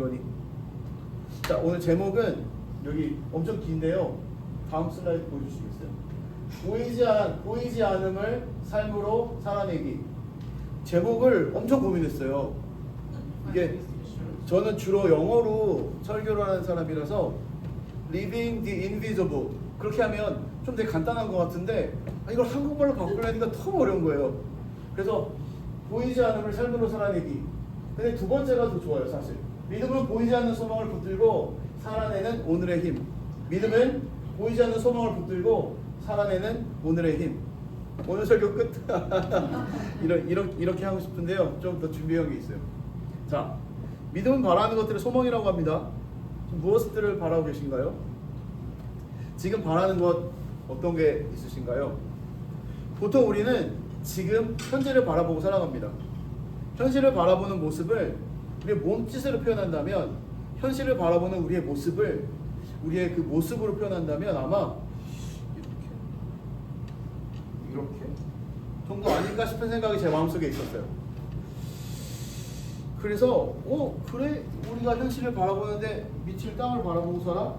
김건희. 자 오늘 제목은 여기 엄청 긴데요. 다음 슬라이드 보여주시겠어요? 보이지 않 보이지 않음을 삶으로 살아내기. 제목을 엄청 고민했어요. 이게 저는 주로 영어로 설교를 하는 사람이라서 Living the Invisible 그렇게 하면 좀 되게 간단한 것 같은데 아, 이걸 한국말로 바꾸려니까 너무 어려운 거예요. 그래서 보이지 않음을 삶으로 살아내기. 근데 두 번째가 더 좋아요, 사실. 믿음은 보이지 않는 소망을 붙들고 살아내는 오늘의 힘. 믿음은 보이지 않는 소망을 붙들고 살아내는 오늘의 힘. 오늘 설교 끝. 이런 이런 이렇게 하고 싶은데요. 좀 더 준비한 게 있어요. 자, 믿음은 바라는 것들을 소망이라고 합니다. 무엇들을 바라고 계신가요? 지금 바라는 것 어떤 게 있으신가요? 보통 우리는 지금 현재를 바라보고 살아갑니다. 현실을 바라보는 모습을 우리의 몸짓으로 표현한다면 현실을 바라보는 우리의 모습을 우리의 그 모습으로 표현한다면 아마 이렇게 이렇게 정도 아닐까 싶은 생각이 제 마음속에 있었어요. 그래서 어 그래 우리가 현실을 바라보는데 미칠 땅을 바라보고 살아?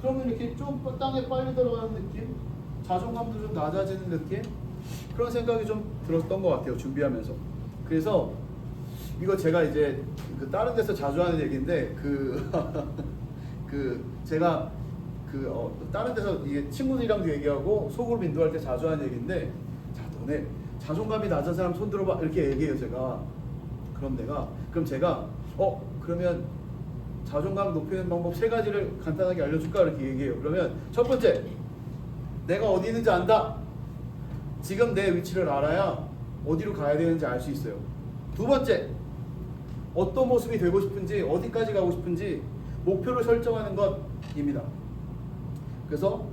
그러면 이렇게 좀 땅에 빨리 들어가는 느낌, 자존감도 좀 낮아지는 느낌 그런 생각이 좀 들었던 것 같아요 준비하면서. 그래서 이거 제가 이제 그 다른 데서 자주 하는 얘기인데 그, 그 제가 그 어, 다른 데서 이게 친구들이랑도 얘기하고 속으로 인도할 때 자주 하는 얘기인데 자 너네 자존감이 낮은 사람 손 들어봐 이렇게 얘기해요 제가. 그럼 내가. 그럼 제가 어 그러면 자존감 높이는 방법 세 가지를 간단하게 알려줄까? 이렇게 얘기해요. 그러면 첫 번째 내가 어디 있는지 안다. 지금 내 위치를 알아야 어디로 가야 되는지 알 수 있어요. 두 번째 어떤 모습이 되고 싶은지 어디까지 가고 싶은지 목표를 설정하는 것입니다. 그래서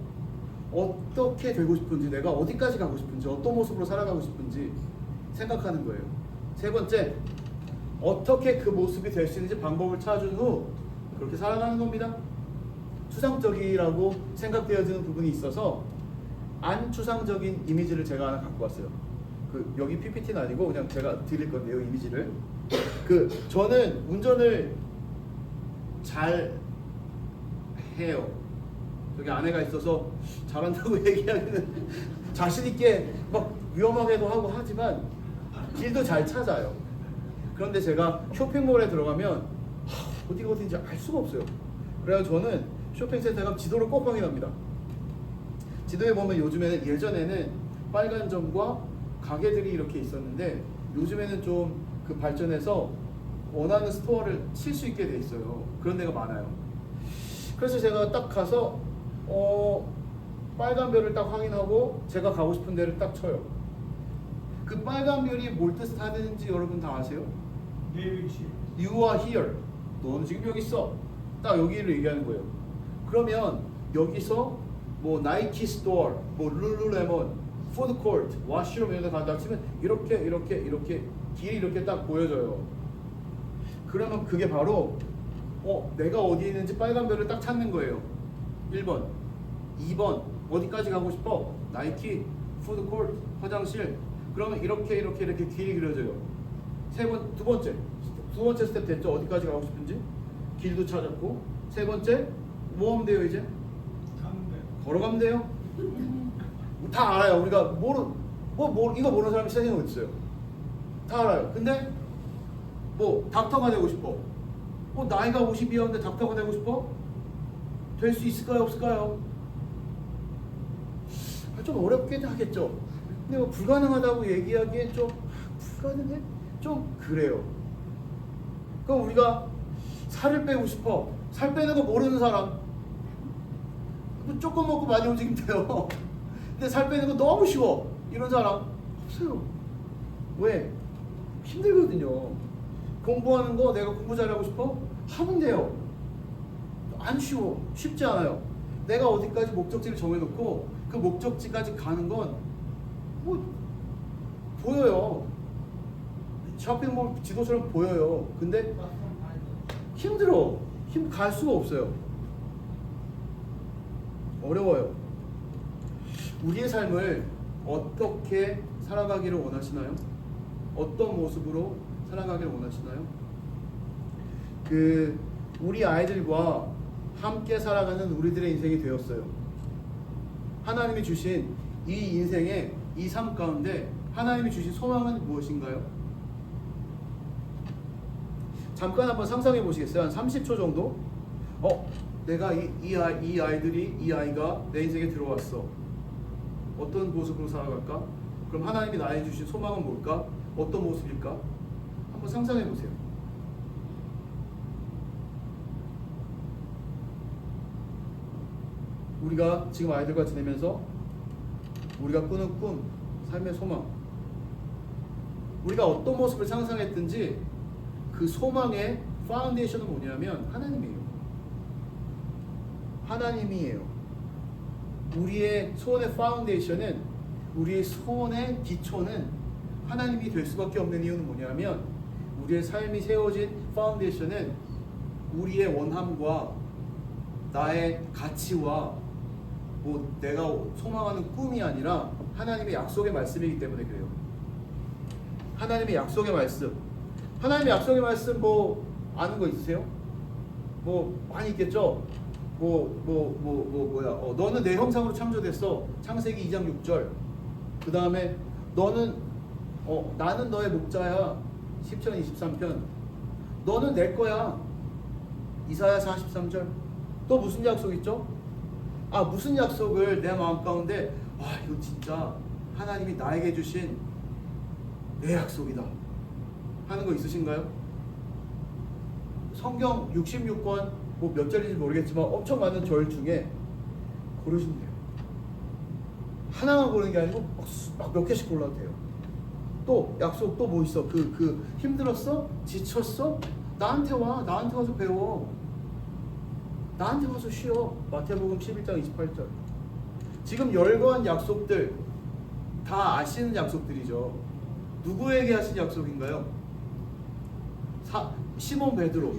어떻게 되고 싶은지 내가 어디까지 가고 싶은지 어떤 모습으로 살아가고 싶은지 생각하는 거예요. 세 번째 어떻게 그 모습이 될 수 있는지 방법을 찾은 후 그렇게 살아가는 겁니다. 추상적이라고 생각되어지는 부분이 있어서 안 추상적인 이미지를 제가 하나 갖고 왔어요. 그 여기 PPT는 아니고 그냥 제가 드릴 건데요 이미지를. 그 저는 운전을 잘 해요. 여기 아내가 있어서 잘한다고 얘기하기는 자신 있게 막 위험하게도 하고 하지만 길도 잘 찾아요. 그런데 제가 쇼핑몰에 들어가면 하, 어디가 어딘지 알 수가 없어요. 그래서 저는 쇼핑센터 가면 지도를 꼭 확인합니다. 지도에 보면 요즘에는 예전에는 빨간 점과 가게들이 이렇게 있었는데 요즘에는 좀 그 발전해서 원하는 스토어를 칠 수 있게 돼 있어요. 그런 데가 많아요. 그래서 제가 딱 가서 어 빨간 별을 딱 확인하고 제가 가고 싶은 데를 딱 쳐요. 그 빨간 별이 뭘 뜻하는지 여러분 다 아세요? 내 위치. You are here. 너는 지금 여기 있어. 딱 여기를 얘기하는 거예요. 그러면 여기서 뭐 나이키 스토어, 뭐 룰루레몬, 푸드 코트, 와시룸 이런 데 간다 치면 이렇게 이렇게 이렇게 길이 이렇게 딱 보여져요. 그러면 그게 바로 어 내가 어디 있는지 빨간 별을 딱 찾는 거예요. 1번, 2번 어디까지 가고 싶어? 나이키, 푸드 코트, 화장실. 그러면 이렇게 이렇게 이렇게 길이 그려져요. 세 번, 두 번째, 두 번째 스텝 됐죠? 어디까지 가고 싶은지 길도 찾았고 세 번째 뭐 하면 돼요 이제? 걸어가면 돼요. 다 알아요. 우리가 모르 뭐, 뭐 이거 모르는 사람이 세상에 어디 있어요? 다 알아요. 근데 뭐 닥터가 되고 싶어. 뭐 나이가 50이었는데 닥터가 되고 싶어? 될 수 있을까요? 없을까요? 아, 좀 어렵긴 하겠죠. 근데 뭐 불가능하다고 얘기하기엔 좀 아, 불가능해? 좀 그래요. 그럼 우리가 살을 빼고 싶어. 살 빼는 거 모르는 사람. 뭐 조금 먹고 많이 움직이면 돼요. 근데 살 빼는 거 너무 쉬워. 이런 사람 없어요. 왜? 힘들거든요. 공부하는 거 내가 공부 잘하고 싶어? 하면 돼요. 안 쉬워. 쉽지 않아요. 내가 어디까지 목적지를 정해놓고 그 목적지까지 가는 건 뭐 보여요. 쇼핑몰 지도처럼 보여요. 근데 힘들어. 힘 갈 수가 없어요. 어려워요. 우리의 삶을 어떻게 살아가기를 원하시나요? 어떤 모습으로 살아가기를 원하시나요? 그 우리 아이들과 함께 살아가는 우리들의 인생이 되었어요. 하나님이 주신 이 인생의 이 삶 가운데 하나님이 주신 소망은 무엇인가요? 잠깐 한번 상상해 보시겠어요? 한 30초 정도? 어, 내가 이, 이, 아이, 이 아이들이 이 아이가 내 인생에 들어왔어. 어떤 모습으로 살아갈까? 그럼 하나님이 나에게 주신 소망은 뭘까? 어떤 모습일까? 한번 상상해 보세요. 우리가 지금 아이들과 지내면서 우리가 꾸는 꿈, 삶의 소망, 우리가 어떤 모습을 상상했든지 그 소망의 파운데이션은 뭐냐면 하나님이에요. 하나님이에요. 우리의 소원의 파운데이션은 우리의 소원의 기초는 하나님이 될 수밖에 없는 이유는 뭐냐면 우리의 삶이 세워진 파운데이션은 우리의 원함과 나의 가치와 뭐 내가 소망하는 꿈이 아니라 하나님의 약속의 말씀이기 때문에 그래요. 하나님의 약속의 말씀. 하나님의 약속의 말씀 뭐 아는 거 있으세요? 뭐 많이 있겠죠. 뭐 뭐 뭐 뭐 뭐, 야 어, 너는 내 형상으로 창조됐어. 창세기 2장 6절. 그 다음에 너는 어 나는 너의 목자야. 10편 23편. 너는 내 거야. 이사야 43절. 또 무슨 약속 있죠? 아 무슨 약속을 내 마음 가운데 와 이거 진짜 하나님이 나에게 주신 내 약속이다 하는 거 있으신가요? 성경 66권 뭐몇 절인지 모르겠지만 엄청 많은 절 중에 고르시면 돼요. 하나만 고르는 게 아니고 막 몇 개씩 골라도 돼요. 또 약속 또 뭐 있어? 그 그 힘들었어? 지쳤어? 나한테 와. 나한테 와서 배워. 나한테 와서 쉬어. 마태복음 11장 28절. 지금 열거한 약속들 다 아시는 약속들이죠. 누구에게 하신 약속인가요? 사, 시몬 베드로,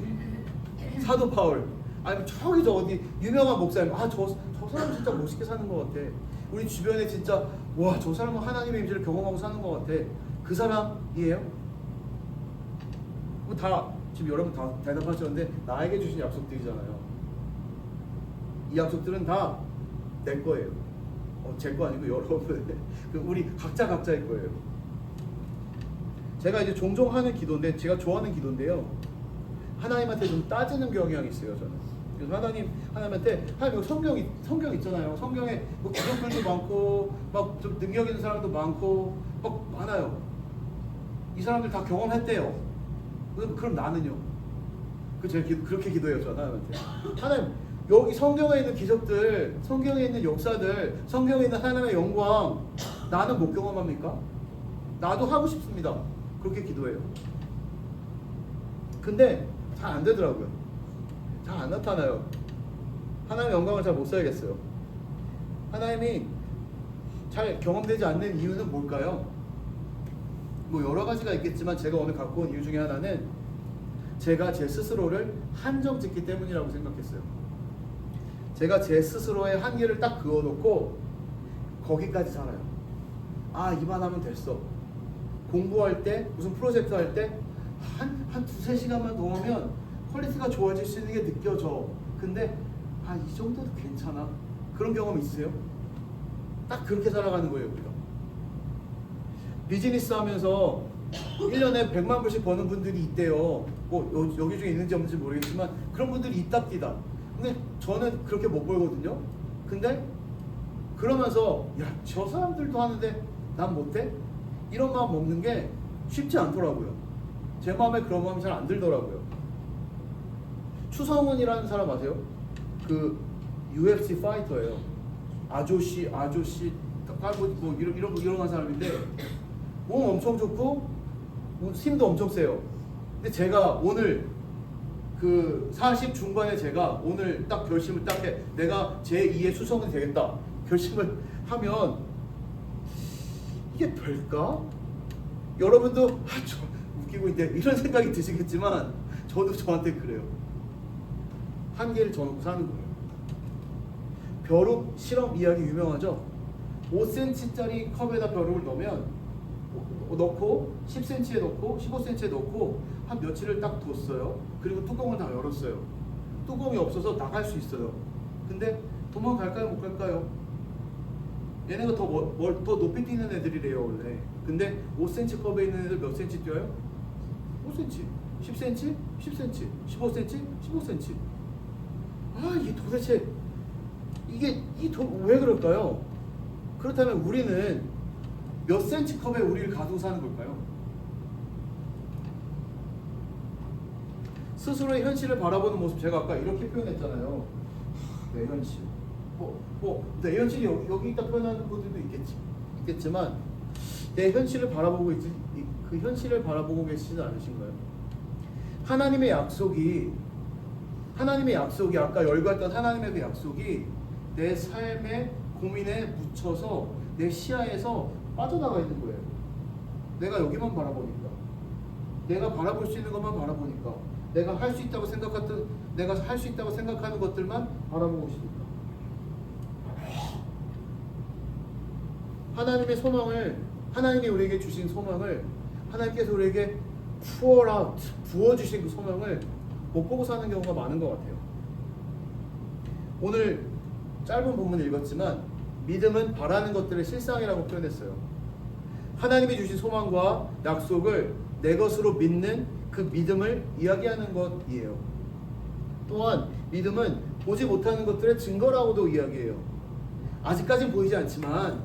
사도 바울, 아니면 저기 저 어디 유명한 목사님, 아저 저 사람 진짜 멋있게 사는 것 같아. 우리 주변에 진짜 와 저 사람은 하나님의 임재를 경험하고 사는 것 같아. 그 사람이에요? 뭐다 지금 여러분 다 대답하셨는데 나에게 주신 약속들이잖아요. 이 약속들은 다 내 거예요. 어, 제거 아니고 여러분, 그 우리 각자 각자의 거예요. 제가 이제 종종 하는 기도인데 제가 좋아하는 기도인데요. 하나님한테 좀 따지는 경향이 있어요, 저는. 그래서 하나님 하나님한테 하나님 여기 성경 이- 성경 있잖아요. 성경에 뭐 기독교도 많고 막 좀 능력 있는 사람도 많고 막 많아요. 이 사람들 다 경험했대요. 그럼, 그럼 나는요? 그 제가 기, 그렇게 기도해요, 저 하나님한테. 하나님 여기 성경에 있는 기적들, 성경에 있는 역사들, 성경에 있는 하나님의 영광 나는 못 경험합니까? 나도 하고 싶습니다. 그렇게 기도해요. 근데 잘 안 되더라고요. 잘 안 나타나요. 하나님의 영광을 잘 못 써야겠어요. 하나님이 잘 경험되지 않는 이유는 뭘까요? 뭐 여러 가지가 있겠지만 제가 오늘 갖고 온 이유 중에 하나는 제가 제 스스로를 한정 짓기 때문이라고 생각했어요. 제가 제 스스로의 한계를 딱 그어놓고 거기까지 살아요. 아 이만 하면 됐어. 공부할 때 무슨 프로젝트 할 때 한 한 두세 시간만 더 하면 퀄리티가 좋아질 수 있는 게 느껴져. 근데 아 이 정도도 괜찮아. 그런 경험 있으세요? 딱 그렇게 살아가는 거예요 우리가. 비즈니스 하면서 1년에 100만 불씩 버는 분들이 있대요. 뭐 여, 여기 중에 있는지 없는지 모르겠지만 그런 분들이 있답니다. 근데 저는 그렇게 못 벌거든요. 근데 그러면서 야 저 사람들도 하는데 난 못해? 이런 마음 먹는 게 쉽지 않더라고요. 제 마음에 그런 마음이 잘 안 들더라고요. 추성훈이라는 사람 아세요? 그 UFC 파이터예요. 아저씨, 아저씨, 깔고 뭐 이런 이런 이런 한 사람인데 몸 엄청 좋고 뭐 힘도 엄청 세요. 근데 제가 오늘 그 40 중반에 제가 오늘 딱 결심을 딱 해. 내가 제 2의 수성이 되겠다. 결심을 하면 이게 될까? 여러분도 아, 저 웃기고 있네 이런 생각이 드시겠지만 저도 저한테 그래요. 한계를 정하고 사는 거예요. 벼룩 실험 이야기 유명하죠? 5cm짜리 컵에다 벼룩을 넣으면 어, 넣고 10cm에 넣고 15cm에 넣고 한 며칠을 딱 뒀어요. 그리고 뚜껑을 다 열었어요. 뚜껑이 없어서 나갈 수 있어요. 근데 도망갈까요? 못 갈까요? 얘네가 더, 멀, 멀- 더 높이 뛰는 애들이래요 원래. 근데 5cm 컵에 있는 애들 몇 cm 뛰어요? 5cm, 10cm, 10cm, 15cm, 15cm. 아 이게 도대체 이게 이왜 그럴까요? 그렇다면 우리는 몇 cm 컵에 우리를 가두고 사는 걸까요? 스스로의 현실을 바라보는 모습 제가 아까 이렇게 표현했잖아요. 내 현실. 뭐, 뭐, 내 현실이 여기, 여기 있다 표현하는 분들도 있겠지, 있겠지만 내 현실을 바라보고 이- 그 현실을 바라보고 계시지 않으신가요? 하나님의 약속이 하나님의 약속이 아까 열거했던 하나님의 그 약속이 내 삶의 고민에 묻혀서 내 시야에서 빠져나가 있는 거예요. 내가 여기만 바라보니까. 내가 바라볼 수 있는 것만 바라보니까. 내가 할 수 있다고 생각했던 내가 할 수 있다고 생각하는 것들만 바라보고 있으니까. 하나님의 소망을 하나님이 우리에게 주신 소망을 하나님께서 우리에게 pour out 부어 주신 그 소망을 못 보고 사는 경우가 많은 것 같아요. 오늘 짧은 본문 읽었지만 믿음은 바라는 것들의 실상이라고 표현했어요. 하나님이 주신 소망과 약속을 내 것으로 믿는 그 믿음을 이야기하는 것이에요. 또한 믿음은 보지 못하는 것들의 증거라고도 이야기해요. 아직까진 보이지 않지만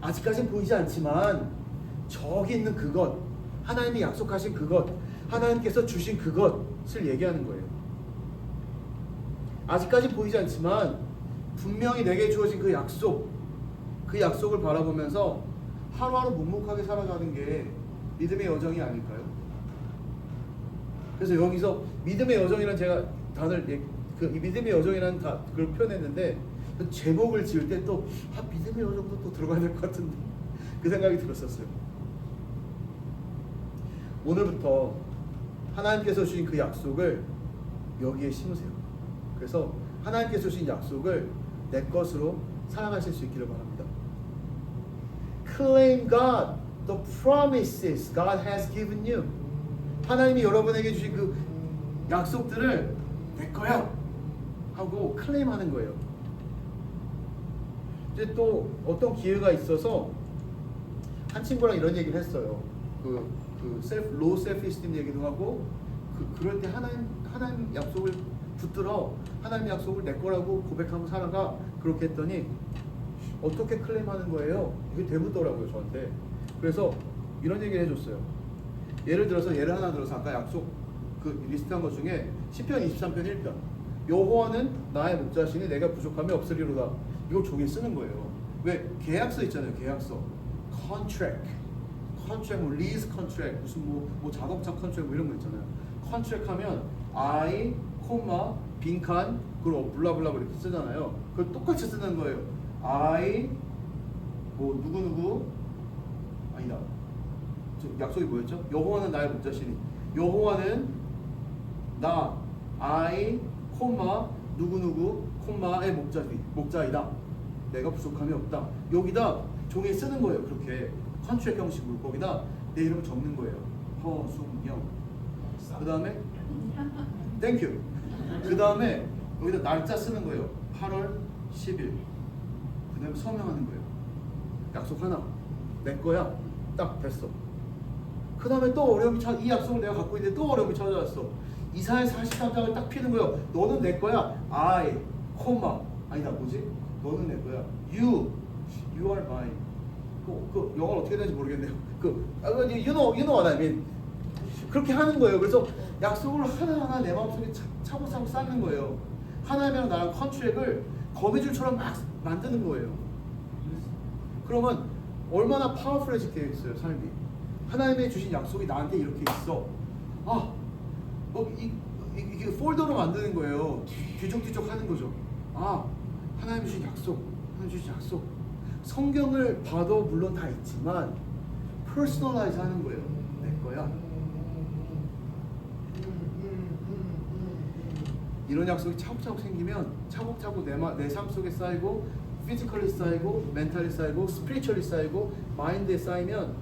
아직까진 보이지 않지만 저기 있는 그것 하나님이 약속하신 그것 하나님께서 주신 그것을 얘기하는 거예요. 아직까지 보이지 않지만 분명히 내게 주어진 그 약속 그 약속을 바라보면서 하루하루 묵묵하게 살아가는 게 믿음의 여정이 아닐까요? 그래서 여기서 믿음의 여정이란 제가 단을 예- 그이 믿음의 여정이라는 다 그걸 표현했는데 그 제목을 지을 때 또 아, 믿음의 여정도 또 들어가야 될 것 같은데 그 생각이 들었었어요. 오늘부터 하나님께서 주신 그 약속을 여기에 심으세요. 그래서 하나님께서 주신 약속을 내 것으로 사랑하실 수 있기를 바랍니다. Claim God, the promises God has given you. 하나님이 여러분에게 주신 그 약속들을 내 거야 하고 클레임하는 거예요. 이제 또 어떤 기회가 있어서 한 친구랑 이런 얘기를 했어요. 그, 그 셀프, 로우 셀프 이스팀 얘기도 하고 그, 그럴 때 하나님 하나님 약속을 붙들어. 하나님 약속을 내 거라고 고백하고 살아가. 그렇게 했더니 어떻게 클레임하는 거예요? 이게 되묻더라고요 저한테. 그래서 이런 얘기를 해줬어요. 예를 들어서 예를 하나 들어서 아까 약속 그 리스트한 것 중에 10편 23편 1편. 여호와는 나의 목자시니 내가 부족함이 없으리로다. 이걸 종이에 쓰는 거예요. 왜? 계약서 있잖아요 계약서. Contract contract 뭐 lease contract 무슨 뭐, 뭐 작업자 contract 뭐 이런 거 있잖아요 contract 하면 I 콤마 빈칸 그리고 블라블라 이렇게 쓰잖아요 그걸 똑같이 쓰는 거예요 I 뭐 누구누구 아니다 저 약속이 뭐였죠? 여호와는 나의 목자시니 여호와는 나 I 콤마 누구누구 콤마의 목자이 목자이다. 내가 부족함이 없다. 여기다 종이에 쓰는 거예요. 그렇게 컨트랙 형식으로 거기다 내 이름을 적는 거예요. 허순영. 그 다음에 땡큐. 그 다음에 여기다 날짜 쓰는 거예요. 8월 10일. 그 다음에 서명하는 거예요. 약속 하나. 내 거야. 딱 됐어. 그 다음에 또 어려움이 찾, 이 약속을 내가 갖고 있는데 또 어려움이 찾아왔어. 이사야 43장을 딱 피는 거예요. 너는 내 거야. I, 콤마. 아니다, 뭐지? 너는 내 거야. You, you are mine. 그, 그 영어를 어떻게 되는지 모르겠네요. 그, 아, 그, you know. 그렇게 하는 거예요. 그래서 약속을 하나하나 내 마음속에 차, 차곡차곡 쌓는 거예요. 하나님이랑 나랑 컨트랙을 거미줄처럼 막 만드는 거예요. 그러면 얼마나 파워풀해지겠어요 삶이 하나님의 주신 약속이 나한테 이렇게 있어 아, 뭐 이, 이, 이게 폴더로 만드는 거예요 뒤적뒤적 하는 거죠 아 하나님 주신 약속 하나님 주신 약속 성경을 봐도 물론 다 있지만 퍼스널라이즈 하는 거예요 내 거야 이런 약속이 차곡차곡 생기면 차곡차곡 내삶 속에 쌓이고 피지컬리 쌓이고 멘탈리 쌓이고 스피리추얼리 쌓이고 마인드에 쌓이면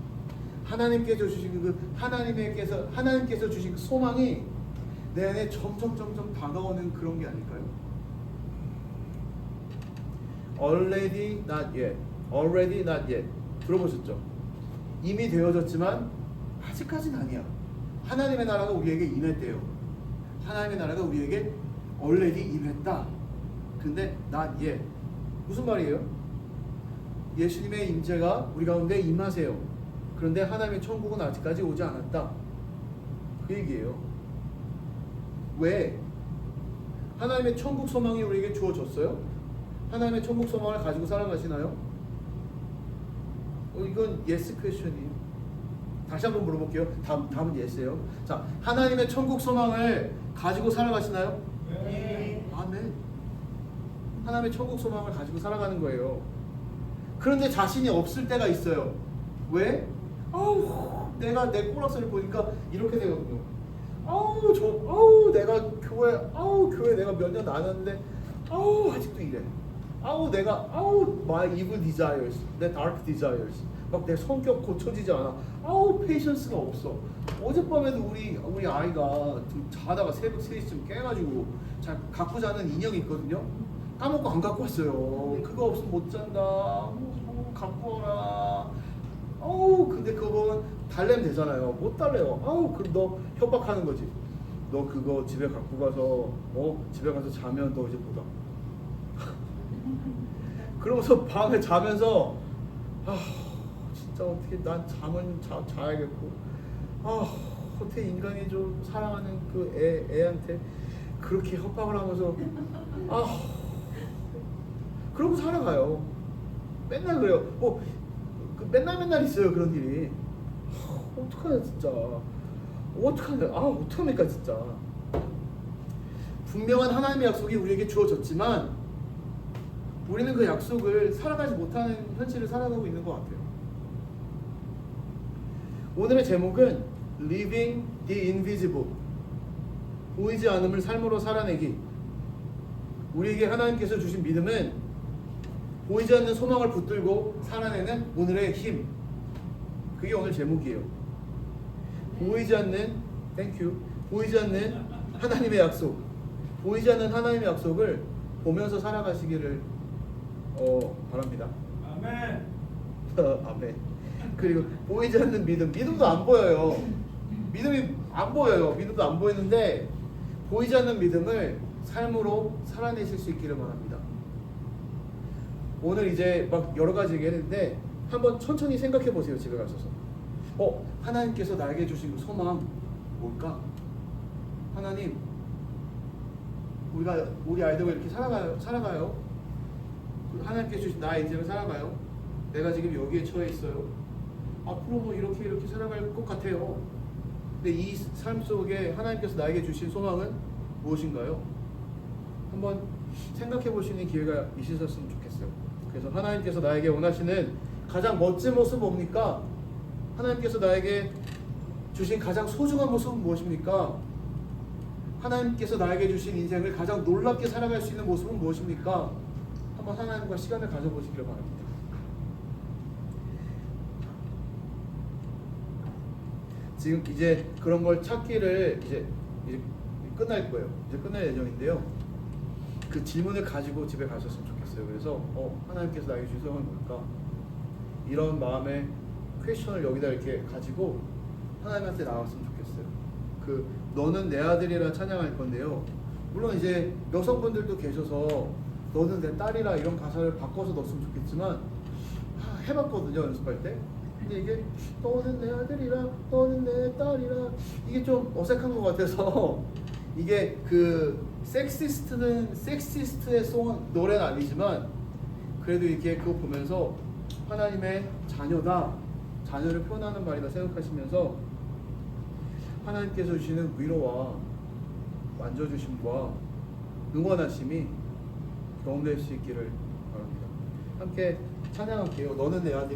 하나님께서 주신 그 하나님께서 하나님께서 주신 그 소망이 내 안에 점점 점점 다가오는 그런 게 아닐까요? Already not yet. Already not yet. 들어보셨죠? 이미 되어졌지만 아직까지는 아니야. 하나님의 나라가 우리에게 임했대요. 하나님의 나라가 우리에게 already 임했다. 근데 not yet. 무슨 말이에요? 예수님의 임재가 우리 가운데 임하세요. 그런데 하나님의 천국은 아직까지 오지 않았다. 그 얘기예요. 왜? 하나님의 천국 소망이 우리에게 주어졌어요? 하나님의 천국 소망을 가지고 살아가시나요? 어, 이건 yes 퀘션이에요. 다시 한번 물어볼게요. 답, 답은 yes예요. 자, 하나님의 천국 소망을 가지고 살아가시나요? 네. 아멘. 하나님의 천국 소망을 가지고 살아가는 거예요. 그런데 자신이 없을 때가 있어요. 왜? 아우, 내가 내 꼬락서를 보니까 이렇게 되거든요. 아우, 저, 아우, 내가 교회, 아우, 교회 내가 몇년 다녔는데, 아우, 아직도 이래. 아우, 내가, 아우, my evil desires, 내 dark desires. 막 내 성격 고쳐지지 않아. 아우, 페이션스가 없어. 어젯밤에도 우리, 우리 아이가 좀 자다가 새벽 3시쯤 깨가지고 자, 갖고 자는 인형이 있거든요. 까먹고 안 갖고 왔어요. 그거 없으면 못 잔다. 뭐, 갖고 와라. 어우 근데 그건 달래면 되잖아요. 못 달래요. 아우 그럼 너 협박하는 거지. 너 그거 집에 갖고 가서 어 집에 가서 자면 너 이제 보다. 그러고서 밤에 자면서 아 진짜 어떻게 난 잠은 자, 자야겠고 아 어떻게 인간이 좀 사랑하는 그 애 애한테 그렇게 협박을 하면서 아 그러고 살아가요. 맨날 그래요. 뭐 그 맨날 맨날 있어요 그런 일이. 하, 어떡하냐 진짜. 어떡하냐. 아 어떡합니까 진짜. 분명한 하나님의 약속이 우리에게 주어졌지만 우리는 그 약속을 살아가지 못하는 현실을 살아가고 있는 것 같아요. 오늘의 제목은 Living the Invisible. 보이지 않음을 삶으로 살아내기. 우리에게 하나님께서 주신 믿음은 보이지 않는 소망을 붙들고 살아내는 오늘의 힘. 그게 오늘 제목이에요. 보이지 않는 땡큐. 보이지 않는 하나님의 약속. 보이지 않는 하나님의 약속을 보면서 살아가시기를 어, 바랍니다. 아멘. 아멘. 그리고 보이지 않는 믿음. 믿음도 안 보여요. 믿음이 안 보여요. 믿음도 안 보이는데 보이지 않는 믿음을 삶으로 살아내실 수 있기를 바랍니다. 오늘 이제 막 여러 가지 얘기했는데 한번 천천히 생각해 보세요. 집에 가셔서. 어, 하나님께서 나에게 주신 그 소망 뭘까? 하나님, 우리가 우리 아이들과 이렇게 살아가요. 살아가요. 하나님께 주신 나의 인생을 살아가요. 내가 지금 여기에 처해 있어요. 앞으로 뭐 이렇게 이렇게 살아갈 것 같아요. 근데 이 삶 속에 하나님께서 나에게 주신 소망은 무엇인가요? 한번 생각해 있는 기회가 있으셨으면 좋겠어요. 그래서 하나님께서 나에게 원하시는 가장 멋진 모습 뭡니까? 하나님께서 나에게 주신 가장 소중한 모습은 무엇입니까? 하나님께서 나에게 주신 인생을 가장 놀랍게 살아갈 수 있는 모습은 무엇입니까? 한번 하나님과 시간을 가져보시기를 바랍니다. 지금 이제 그런 걸 찾기를 이제 이제 끝날 거예요. 이제 끝날 예정인데요. 그 질문을 가지고 집에 가셨으면 좋겠어요. 그래서 어, 하나님께서 나에게 주신 소망이 뭘까? 이런 마음의 퀘션을 여기다 이렇게 가지고 하나님한테 나왔으면 좋겠어요. 그 너는 내 아들이라 찬양할 건데요. 물론 이제 여성분들도 계셔서 너는 내 딸이라 이런 가사를 바꿔서 넣었으면 좋겠지만 하, 해봤거든요 연습할 때. 근데 이게 너는 내 아들이라 너는 내 딸이라 이게 좀 어색한 것 같아서 이게 그 섹시스트는 섹시스트의 송 노래는 아니지만 그래도 이렇게 그거 보면서 하나님의 자녀다 자녀를 표현하는 말이다 생각하시면서 하나님께서 주시는 위로와 만져주심과 응원하심이 경험될 수 있기를 바랍니다. 함께 찬양할게요. 너는 내 아들이